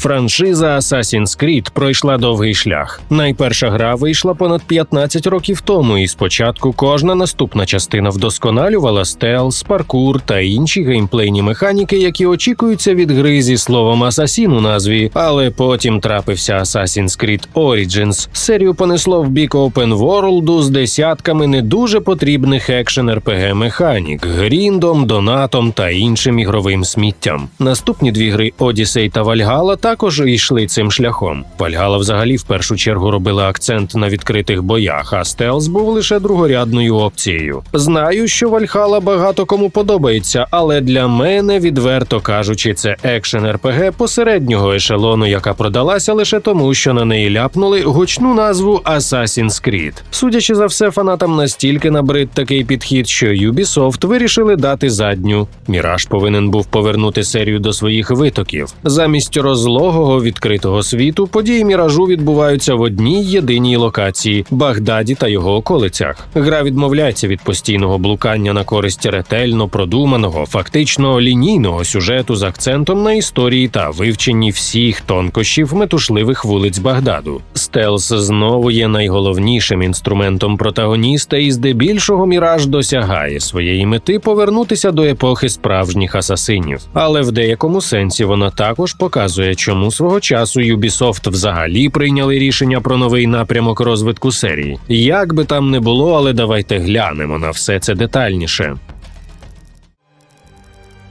Франшиза Assassin's Creed пройшла довгий шлях. Найперша гра вийшла понад 15 років тому, і спочатку кожна наступна частина вдосконалювала стелс, паркур та інші геймплейні механіки, які очікуються від гри зі словом Асасін у назві. Але потім трапився Assassin's Creed Origins. Серію понесло в бік Open World з десятками не дуже потрібних екшен rpg механік, гріндом, донатом та іншим ігровим сміттям. Наступні дві гри Odyssey та Valhalla також йшли цим шляхом. Valhalla взагалі в першу чергу робила акцент на відкритих боях, а стелс був лише другорядною опцією. Знаю, що Valhalla багато кому подобається, але для мене, відверто кажучи, це екшен РПГ посереднього ешелону, яка продалася лише тому, що на неї ляпнули гучну назву Assassin's Creed. Судячи за все, фанатам настільки набрид такий підхід, що Ubisoft вирішили дати задню. Міраж повинен був повернути серію до своїх витоків. Замість розлогого відкритого світу події міражу відбуваються в одній єдиній локації Багдаді та його околицях. Гра відмовляється від постійного блукання на користь ретельно продуманого, фактично лінійного сюжету з акцентом на історії та вивченні всіх тонкощів метушливих вулиць Багдаду. Стелс знову є найголовнішим інструментом протагоніста, і здебільшого міраж досягає своєї мети повернутися до епохи справжніх асасинів. Але в деякому сенсі вона також показує, чому свого часу Ubisoft взагалі прийняли рішення про новий напрямок розвитку серії. Як би там не було, але давайте глянемо на все це детальніше.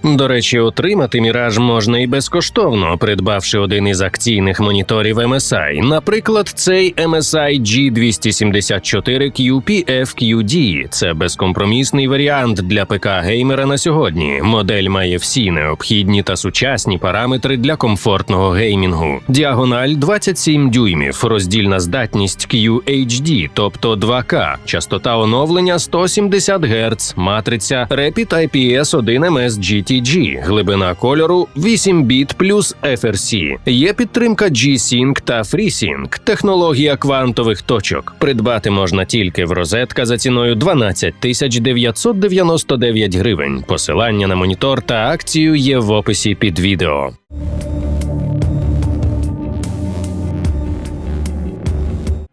До речі, отримати міраж можна і безкоштовно, придбавши один із акційних моніторів MSI. Наприклад, цей MSI G274QP-FQD. Це безкомпромісний варіант для ПК геймера на сьогодні. Модель має всі необхідні та сучасні параметри для комфортного геймінгу. Діагональ 27 дюймів, роздільна здатність QHD, тобто 2К, частота оновлення 170 Гц, матриця Rapid IPS 1 MS GTG, глибина кольору 8 біт плюс FRC. Є підтримка G-Sync та FreeSync, технологія квантових точок. Придбати можна тільки в розетка за ціною 12 тисяч 999 гривень. Посилання на монітор та акцію є в описі під відео.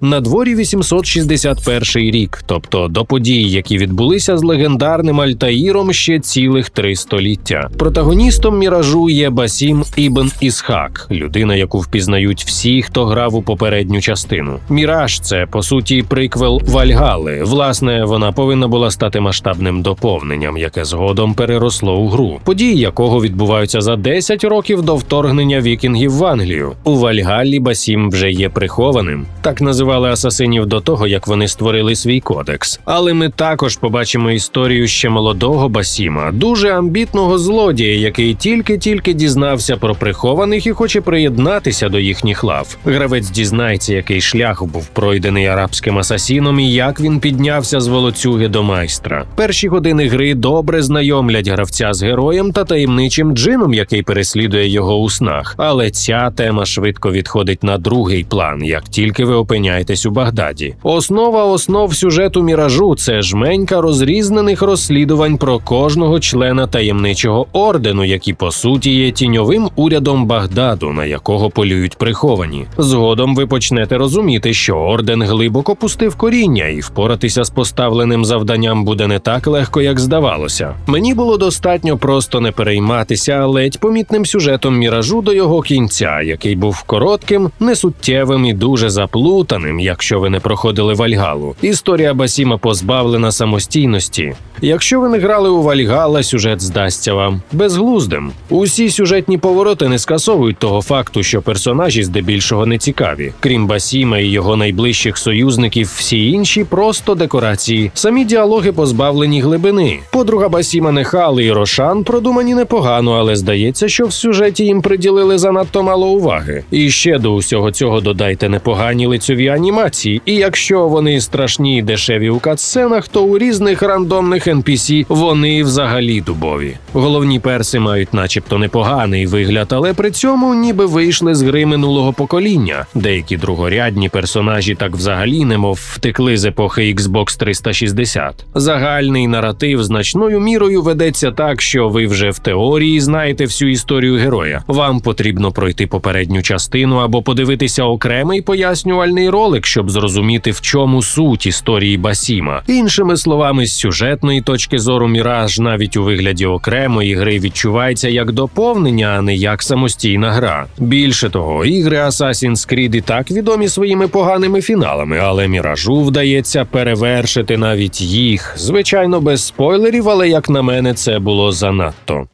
На дворі 861 рік, тобто до подій, які відбулися з легендарним Альтаїром ще цілих три століття. Протагоністом міражу є Басім Ібн Ісхак, людина, яку впізнають всі, хто грав у попередню частину. Міраж це по суті приквел Вальгали. Власне, вона повинна була стати масштабним доповненням, яке згодом переросло у гру, події якого відбуваються за 10 років до вторгнення вікінгів в Англію. У Вальгаллі Басім вже є прихованим. Так називали асасинів до того, як вони створили свій кодекс. Але ми також побачимо історію ще молодого Басіма, дуже амбітного злодія, який тільки-тільки дізнався про прихованих і хоче приєднатися до їхніх лав. Гравець дізнається, який шлях був пройдений арабським асасіном і як він піднявся з волоцюги до майстра. Перші години гри добре знайомлять гравця з героєм та таємничим джином, який переслідує його у снах. Але ця тема швидко відходить на другий план, як тільки ви опиняєтесь у Багдаді. Основа основ сюжету міражу це жменька розрізнених розслідувань про кожного члена таємничого ордену, які по суті є тіньовим урядом Багдаду, на якого полюють приховані. Згодом ви почнете розуміти, що орден глибоко пустив коріння, і впоратися з поставленим завданням буде не так легко, як здавалося. Мені було достатньо просто не перейматися ледь помітним сюжетом міражу до його кінця, який був коротким, несуттєвим і дуже заплутаним, якщо ви не проходили Вальгалу. Історія Басіма позбавлена самостійності. Якщо ви не грали у Вальгала, сюжет здасться вам безглуздим. Усі сюжетні повороти не скасовують того факту, що персонажі здебільшого не цікаві. Крім Басіма і його найближчих союзників, всі інші просто декорації. Самі діалоги позбавлені глибини. Подруга Басіма Нехали і Рошан продумані непогано, але здається, що в сюжеті їм приділили занадто мало уваги. І ще до усього цього додайте непогані лицьові анімації, і якщо вони страшні і дешеві у катсценах, то у різних рандомних NPC вони взагалі дубові. Головні перси мають, начебто, непоганий вигляд, але при цьому ніби вийшли з гри минулого покоління. Деякі другорядні персонажі так взагалі немов втекли з епохи Xbox 360. Загальний наратив значною мірою ведеться так, що ви вже в теорії знаєте всю історію героя. Вам потрібно пройти попередню частину або подивитися окремий пояснювальний ролик, щоб зрозуміти, в чому суть історії Басіма. Іншими словами, з сюжетної точки зору Міраж навіть у вигляді окремої гри відчувається як доповнення, а не як самостійна гра. Більше того, ігри Assassin's Creed і так відомі своїми поганими фіналами, але міражу вдається перевершити навіть їх. Звичайно, без спойлерів, але як на мене, це було занадто.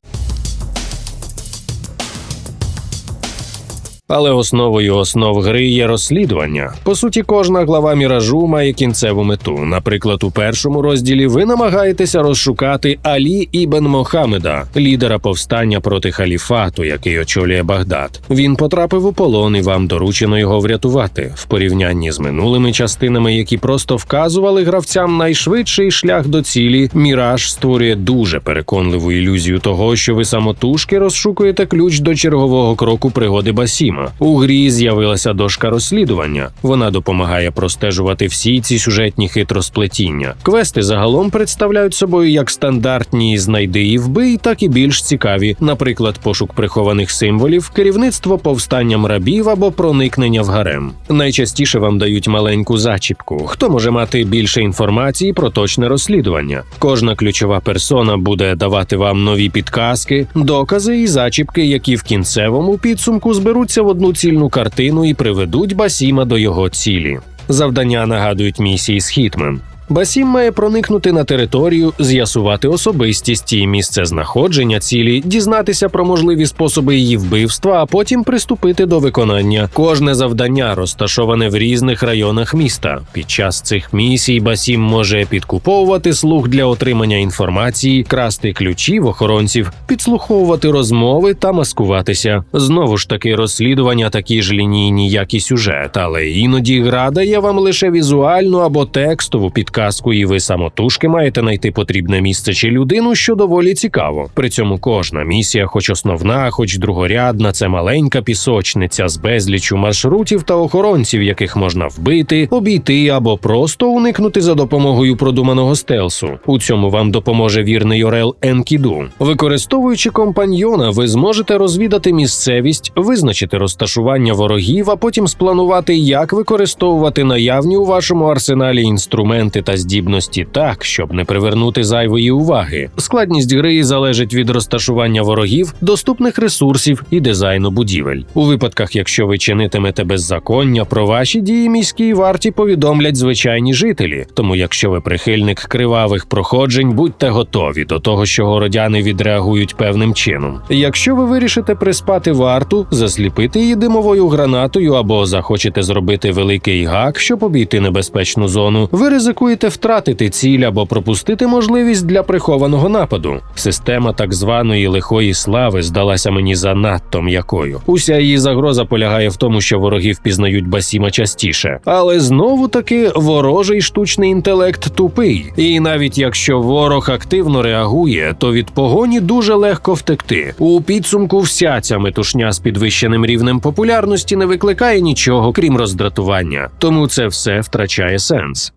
Але основою основ гри є розслідування. По суті, кожна глава міражу має кінцеву мету. Наприклад, у першому розділі ви намагаєтеся розшукати Алі Ібн Мохамеда, лідера повстання проти халіфату, який очолює Багдад. Він потрапив у полон, і вам доручено його врятувати. В порівнянні з минулими частинами, які просто вказували гравцям найшвидший шлях до цілі. Міраж створює дуже переконливу ілюзію того, що ви самотужки розшукуєте ключ до чергового кроку пригоди Басіма. У грі з'явилася дошка розслідування. Вона допомагає простежувати всі ці сюжетні хитросплетіння. Квести загалом представляють собою як стандартні знайди і вбий, так і більш цікаві, наприклад, пошук прихованих символів, керівництво повстанням рабів або проникнення в гарем. Найчастіше вам дають маленьку зачіпку. Хто може мати більше інформації про точне розслідування? Кожна ключова персона буде давати вам нові підказки, докази і зачіпки, які в кінцевому підсумку зберуться в одну цільну картину і приведуть Басіма до його цілі. Завдання нагадують місії з Хітмен. Басім має проникнути на територію, з'ясувати особистість і місце знаходження цілі, дізнатися про можливі способи її вбивства, а потім приступити до виконання. Кожне завдання розташоване в різних районах міста. Під час цих місій Басім може підкуповувати слуг для отримання інформації, красти ключі в охоронців, підслуховувати розмови та маскуватися. Знову ж таки, розслідування такі ж лінійні, як і сюжет, але іноді гра дає вам лише візуальну або текстову підказку, і ви самотужки маєте знайти потрібне місце чи людину, що доволі цікаво. При цьому кожна місія, хоч основна, хоч другорядна, це маленька пісочниця з безлічу маршрутів та охоронців, яких можна вбити, обійти або просто уникнути за допомогою продуманого стелсу. У цьому вам допоможе вірний Орел Енкіду. Використовуючи компаньйона, ви зможете розвідати місцевість, визначити розташування ворогів, а потім спланувати, як використовувати наявні у вашому арсеналі інструменти та здібності так, щоб не привернути зайвої уваги. Складність гри залежить від розташування ворогів, доступних ресурсів і дизайну будівель. У випадках, якщо ви чинитимете беззаконня, про ваші дії міській варті повідомлять звичайні жителі. Тому, якщо ви прихильник кривавих проходжень, будьте готові до того, що городяни відреагують певним чином. Якщо ви вирішите приспати варту, засліпити її димовою гранатою або захочете зробити великий гак, щоб обійти небезпечну зону, ви ризикуєте втратити ціль або пропустити можливість для прихованого нападу. Система так званої лихої слави здалася мені занадто м'якою. Уся її загроза полягає в тому, що вороги впізнають Басіма частіше, але знову таки ворожий штучний інтелект тупий. І навіть якщо ворог активно реагує, то від погоні дуже легко втекти. У підсумку вся ця метушня з підвищеним рівнем популярності не викликає нічого, крім роздратування. Тому це все втрачає сенс.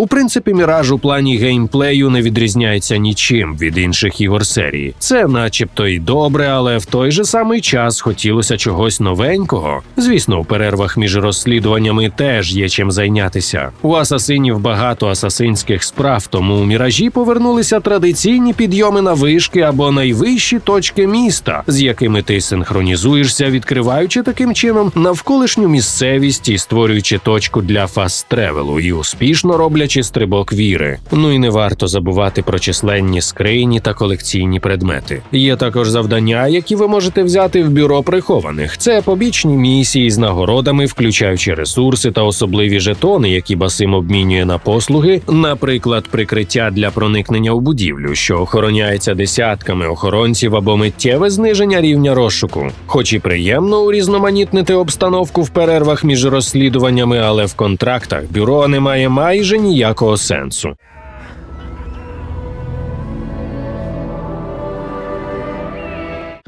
У принципі, міраж у плані геймплею не відрізняється нічим від інших ігор серії. Це, начебто, і добре, але в той же самий час хотілося чогось новенького. Звісно, у перервах між розслідуваннями теж є чим зайнятися. У асасинів багато асасинських справ, тому у міражі повернулися традиційні підйоми на вишки або найвищі точки міста, з якими ти синхронізуєшся, відкриваючи таким чином навколишню місцевість і створюючи точку для фаст-тревелу і успішно роблячи чи стрибок віри. Ну і не варто забувати про численні скрині та колекційні предмети. Є також завдання, які ви можете взяти в бюро прихованих. Це побічні місії з нагородами, включаючи ресурси та особливі жетони, які Басим обмінює на послуги, наприклад, прикриття для проникнення у будівлю, що охороняється десятками охоронців або миттєве зниження рівня розшуку. Хоч і приємно урізноманітнити обстановку в перервах між розслідуваннями, але в контрактах бюро не має майже ніякого сенсу.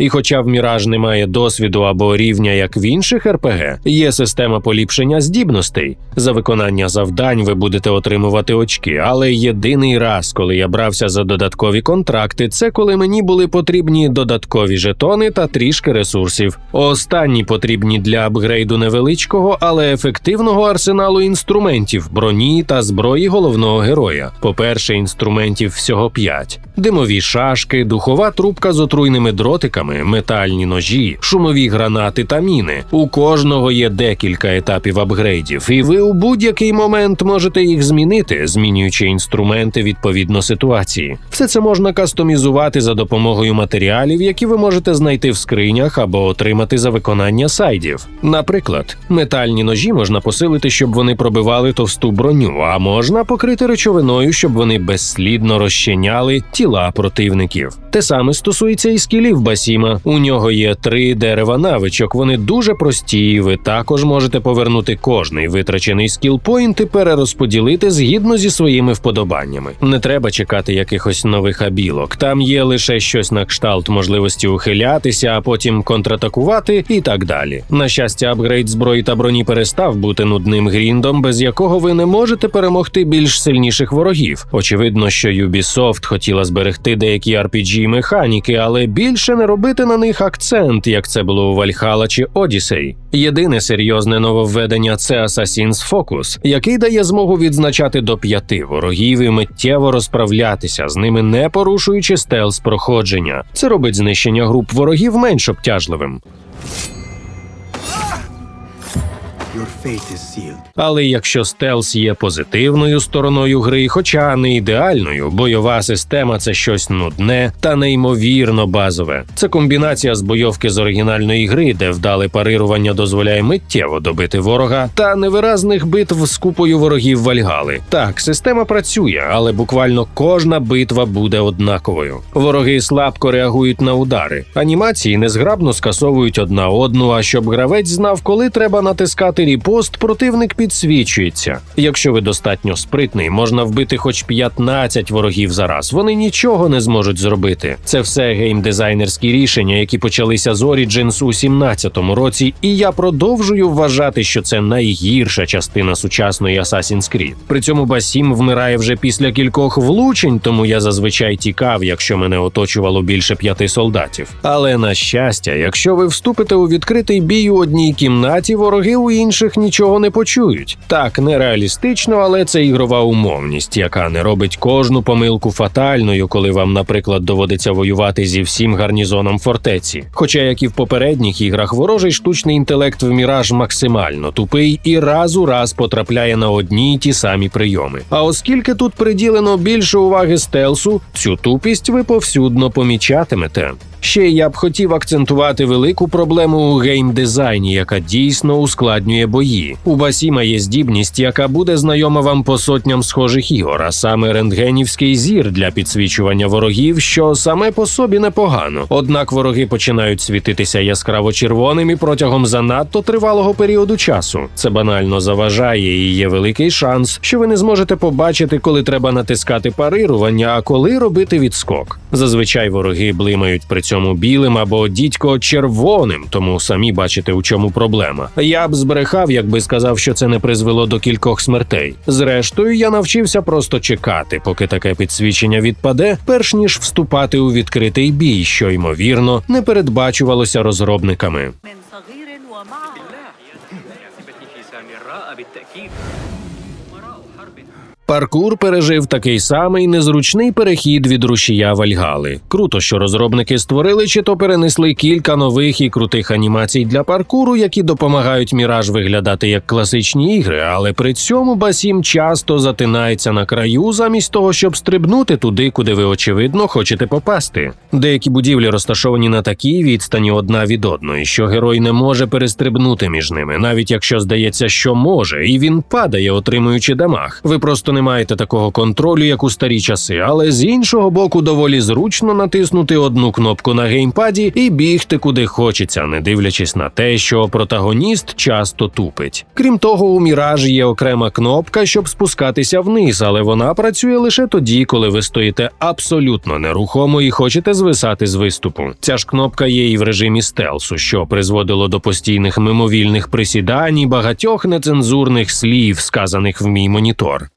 І хоча в Міраж немає досвіду або рівня, як в інших РПГ, є система поліпшення здібностей. За виконання завдань ви будете отримувати очки. Але єдиний раз, коли я брався за додаткові контракти, це коли мені були потрібні додаткові жетони та трішки ресурсів. Останні потрібні для апгрейду невеличкого, але ефективного арсеналу інструментів, броні та зброї головного героя. По-перше, інструментів всього п'ять: димові шашки, духова трубка з отруйними дротиками, метальні ножі, шумові гранати та міни. У кожного є декілька етапів апгрейдів, і ви у будь-який момент можете їх змінити, змінюючи інструменти відповідно ситуації. Все це можна кастомізувати за допомогою матеріалів, які ви можете знайти в скринях або отримати за виконання сайдів. Наприклад, метальні ножі можна посилити, щоб вони пробивали товсту броню, а можна покрити речовиною, щоб вони безслідно розчиняли тіла противників. Те саме стосується і скілів Басіма. У нього є три дерева навичок. Вони дуже прості. Ви також можете повернути кожний витрачений скілпоінт і перерозподілити згідно зі своїми вподобаннями. Не треба чекати якихось нових абілок. Там є лише щось на кшталт можливості ухилятися, а потім контратакувати і так далі. На щастя, апгрейд зброї та броні перестав бути нудним гріндом, без якого ви не можете перемогти більш сильніших ворогів. Очевидно, що Ubisoft хотіла зберегти деякі RPG механіки, але більше не робити на них акцент, як це було у Вальхала чи Одіссей. Єдине серйозне нововведення це Assassin's Focus, який дає змогу відзначати до п'яти ворогів і миттєво розправлятися з ними, не порушуючи стелс проходження. Це робить знищення груп ворогів менш обтяжливим. Але якщо стелс є позитивною стороною гри, хоча не ідеальною, бойова система це щось нудне та неймовірно базове. Це комбінація з бойовки з оригінальної гри, де вдале парирування дозволяє миттєво добити ворога, та невиразних битв з купою ворогів Вальгали. Так, система працює, але буквально кожна битва буде однаковою. Вороги слабко реагують на удари. Анімації незграбно скасовують одна одну. А щоб гравець знав, коли треба натискати ріпост, противник підсвічується. Якщо ви достатньо спритний, можна вбити хоч 15 ворогів за раз. Вони нічого не зможуть зробити. Це все геймдизайнерські рішення, які почалися з Origins у 17-му році, і я продовжую вважати, що це найгірша частина сучасної Assassin's Creed. При цьому Басім вмирає вже після кількох влучень, тому я зазвичай тікав, якщо мене оточувало більше п'яти солдатів. Але на щастя, якщо ви вступите у відкритий бій у одній кімнаті, вороги у інших нічого не почують. Так нереалістично, але це ігрова умовність, яка не робить кожну помилку фатальною, коли вам, наприклад, доводиться воювати зі всім гарнізоном фортеці. Хоча, як і в попередніх іграх, ворожий штучний інтелект в міраж максимально тупий і раз у раз потрапляє на одні й ті самі прийоми. А оскільки тут приділено більше уваги стелсу, цю тупість ви повсюдно помічатимете. Ще я б хотів акцентувати велику проблему у геймдизайні, яка дійсно ускладнює бої. У Басіма є здібність, яка буде знайома вам по сотням схожих ігор, а саме рентгенівський зір для підсвічування ворогів, що саме по собі непогано. Однак вороги починають світитися яскраво червоним і протягом занадто тривалого періоду часу. Це банально заважає і є великий шанс, що ви не зможете побачити, коли треба натискати парирування, а коли робити відскок. Зазвичай вороги блимають при цьому білим або дідько червоним, тому самі бачите, у чому проблема. Я б збрехав, якби сказав, що це не призвело до кількох смертей. Зрештою, я навчився просто чекати, поки таке підсвічення відпаде, перш ніж вступати у відкритий бій, що ймовірно не передбачувалося розробниками. Паркур пережив такий самий незручний перехід від рушія Вальгали. Круто, що розробники створили чи то перенесли кілька нових і крутих анімацій для паркуру, які допомагають Міраж виглядати як класичні ігри, але при цьому Басім часто затинається на краю, замість того, щоб стрибнути туди, куди ви очевидно хочете попасти. Деякі будівлі розташовані на такій відстані одна від одної, що герой не може перестрибнути між ними, навіть якщо здається, що може, і він падає, отримуючи дамаг. Ви просто не маєте такого контролю, як у старі часи, але з іншого боку, доволі зручно натиснути одну кнопку на геймпаді і бігти куди хочеться, не дивлячись на те, що протагоніст часто тупить. Крім того, у Міраж є окрема кнопка, щоб спускатися вниз, але вона працює лише тоді, коли ви стоїте абсолютно нерухомо і хочете звисати з виступу. Ця ж кнопка є і в режимі стелсу, що призводило до постійних мимовільних присідань і багатьох нецензурних слів, сказаних в мій монітор.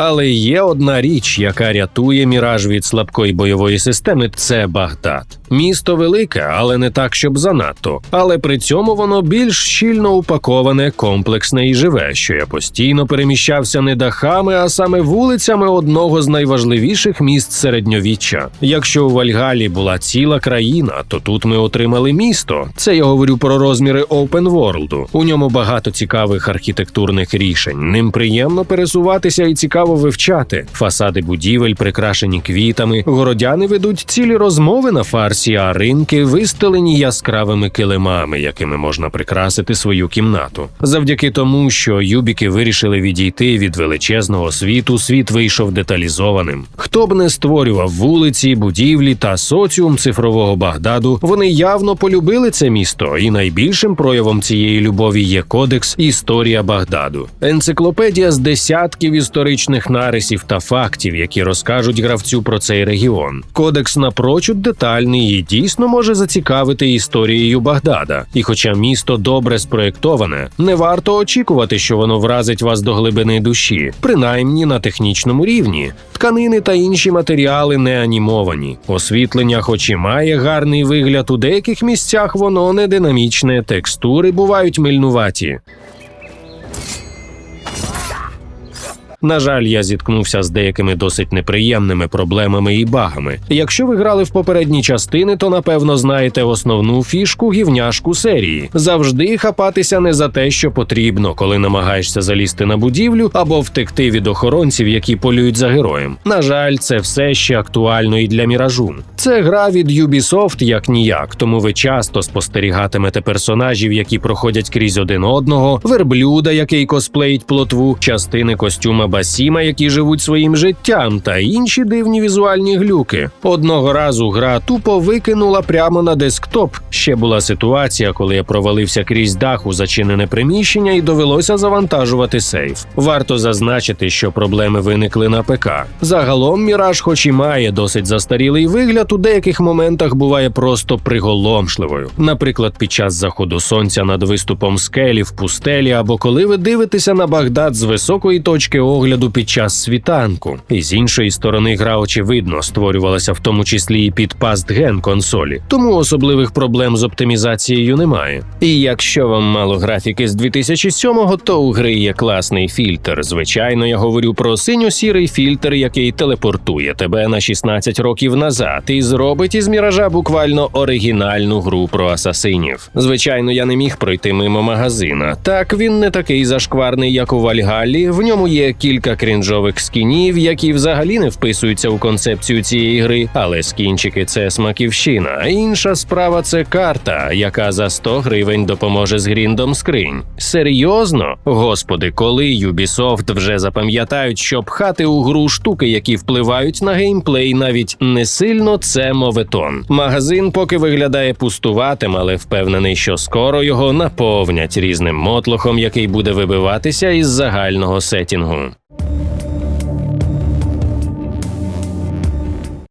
Але є одна річ, яка рятує міраж від слабкої бойової системи це Багдад. Місто велике, але не так, щоб занадто. Але при цьому воно більш щільно упаковане, комплексне і живе, що я постійно переміщався не дахами, а саме вулицями одного з найважливіших міст середньовіччя. Якщо у Вальгалі була ціла країна, то тут ми отримали місто. Це я говорю про розміри Open World. У ньому багато цікавих архітектурних рішень. Ним приємно пересуватися і цікаво вивчати. Фасади будівель прикрашені квітами. Городяни ведуть цілі розмови на фарсі, а ринки вистелені яскравими килимами, якими можна прикрасити свою кімнату. Завдяки тому, що юбіки вирішили відійти від величезного світу, світ вийшов деталізованим. Хто б не створював вулиці, будівлі та соціум цифрового Багдаду, вони явно полюбили це місто, і найбільшим проявом цієї любові є кодекс Історія Багдаду, енциклопедія з десятків історичних нарисів та фактів, які розкажуть гравцю про цей регіон. Кодекс напрочуд детальний і дійсно може зацікавити історією Багдада. І хоча місто добре спроєктоване, не варто очікувати, що воно вразить вас до глибини душі, принаймні на технічному рівні. Тканини та інші матеріали не анімовані. Освітлення, хоч і має гарний вигляд, у деяких місцях воно не динамічне, текстури бувають мильнуваті. На жаль, я зіткнувся з деякими досить неприємними проблемами і багами. Якщо ви грали в попередні частини, то напевно знаєте основну фішку гівняшку серії. Завжди хапатися не за те, що потрібно, коли намагаєшся залізти на будівлю або втекти від охоронців, які полюють за героєм. На жаль, це все ще актуально і для міражу. Це гра від Ubisoft як ніяк, тому ви часто спостерігатимете персонажів, які проходять крізь один одного, верблюда, який косплеїть плотву, частини костюма Басіма, які живуть своїм життям, та інші дивні візуальні глюки. Одного разу гра тупо викинула прямо на десктоп. Ще була ситуація, коли я провалився крізь дах у зачинене приміщення і довелося завантажувати сейф. Варто зазначити, що проблеми виникли на ПК. Загалом Міраж, хоч і має досить застарілий вигляд, у деяких моментах буває просто приголомшливою. Наприклад, під час заходу сонця над виступом скелі в пустелі, або коли ви дивитеся на Багдад з високої точки огляду під час світанку. І з іншої сторони, гра очевидно створювалася в тому числі і під пастген консолі, тому особливих проблем з оптимізацією немає. І якщо вам мало графіки з 2007-го, то у гри є класний фільтр. Звичайно, я говорю про синьо-сірий фільтр, який телепортує тебе на 16 років назад і зробить із міража буквально оригінальну гру про асасинів. Звичайно, я не міг пройти мимо магазина. Так він не такий зашкварний, як у Вальгаллі. В ньому є кілька крінжових скінів, які взагалі не вписуються у концепцію цієї гри, але скінчики це смаківщина. Інша справа це карта, яка за 100 гривень допоможе з гріндом скринь. Серйозно? Господи, коли Ubisoft вже запам'ятають, що пхати у гру штуки, які впливають на геймплей, навіть не сильно це моветон. Магазин поки виглядає пустуватим, але впевнений, що скоро його наповнять різним мотлохом, який буде вибиватися із загального сетінгу.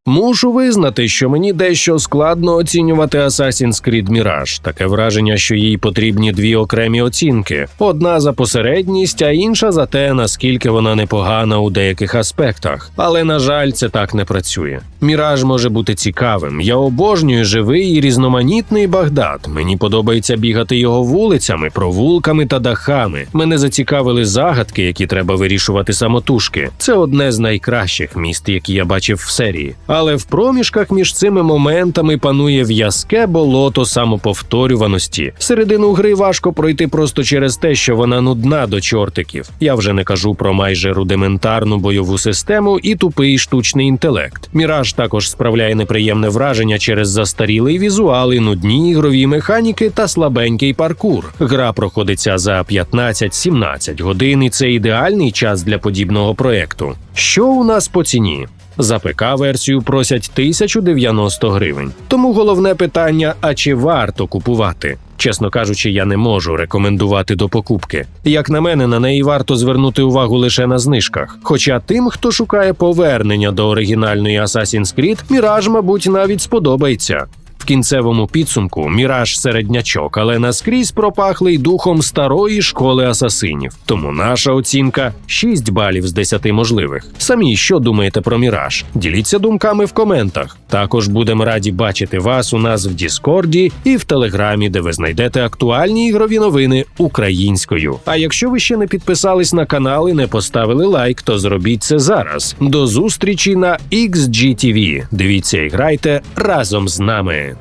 Мушу визнати, що мені дещо складно оцінювати Assassin's Creed Mirage. Таке враження, що їй потрібні дві окремі оцінки: одна за посередність, а інша за те, наскільки вона непогана у деяких аспектах. Але на жаль, це так не працює. Міраж може бути цікавим. Я обожнюю живий і різноманітний Багдад. Мені подобається бігати його вулицями, провулками та дахами. Мене зацікавили загадки, які треба вирішувати самотужки. Це одне з найкращих міст, які я бачив в серії. Але в проміжках між цими моментами панує в'язке болото самоповторюваності. Середину гри важко пройти просто через те, що вона нудна до чортиків. Я вже не кажу про майже рудиментарну бойову систему і тупий штучний інтелект. Міраж також справляє неприємне враження через застарілий візуал і нудні ігрові механіки та слабенький паркур. Гра проходиться за 15-17 годин, і це ідеальний час для подібного проекту. Що у нас по ціні? За ПК-версію просять 1090 гривень. Тому головне питання: а чи варто купувати? Чесно кажучи, я не можу рекомендувати до покупки. Як на мене, на неї варто звернути увагу лише на знижках. Хоча тим, хто шукає повернення до оригінальної Assassin's Creed, Міраж, мабуть, навіть сподобається. Кінцевому підсумку Міраж середнячок, але наскрізь пропахлий духом старої школи асасинів. Тому наша оцінка 6 балів з 10 можливих. Самі що думаєте про Міраж? Діліться думками в коментах. Також будемо раді бачити вас у нас в Діскорді і в Телеграмі, де ви знайдете актуальні ігрові новини українською. А якщо ви ще не підписались на канал і не поставили лайк, то зробіть це зараз. До зустрічі на XGTV. Дивіться і грайте разом з нами.